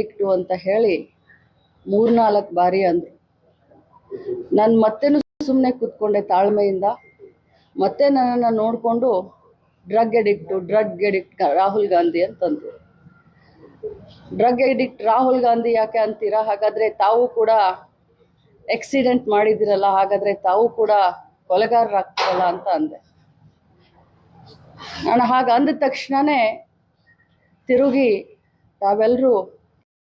Addict ಅಂತ ಹೇಳಿ ಮೂರ್ನಾಲ್ಕು ಬಾರಿ ಅಂದರು. ನಾನು ಮತ್ತೇನು ಸುಮ್ಮನೆ ಕೂತ್ಕೊಂಡೆ ತಾಳ್ಮೆಯಿಂದ. ಮತ್ತೆ ನನ್ನನ್ನು ನೋಡಿಕೊಂಡು drug addict, drug addict Rahul Gandhi ಅಂತಂದರು. ಡ್ರಗ್ ಎಡಿಕ್ಟ್ ರಾಹುಲ್ ಗಾಂಧಿ ಯಾಕೆ ಅಂತೀರಾ? ಹಾಗಾದರೆ ತಾವು ಕೂಡ ಎಕ್ಸಿಡೆಂಟ್ ಮಾಡಿದಿರಲ್ಲ ಹಾಗಾದರೆ ತಾವು ಕೂಡ ಕೊಲೆಗಾರರಾಗ್ತಿರಲ್ಲ ಅಂತ ಅಂದೆ. ನಾನು ಹಾಗೆ ಅಂದ ತಕ್ಷಣನೇ ತಿರುಗಿ ತಾವೆಲ್ಲರೂ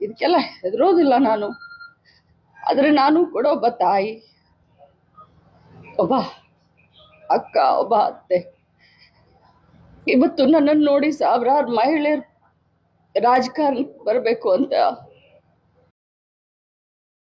ಇದಕ್ಕೆಲ್ಲ ಹೆದರೋದಿಲ್ಲ ನಾನು. ಆದರೆ ನಾನು ಕೂಡ ಒಬ್ಬ ತಾಯಿ, ಒಬ್ಬ ಅಕ್ಕ, ಒಬ್ಬ ಅತ್ತೆ. ಇವತ್ತು ನನ್ನನ್ನು ನೋಡಿ ಸಾವಿರಾರು ಮಹಿಳೆಯರು ರಾಜಕಾರಣಕ್ಕೆ ಬರಬೇಕು ಅಂತ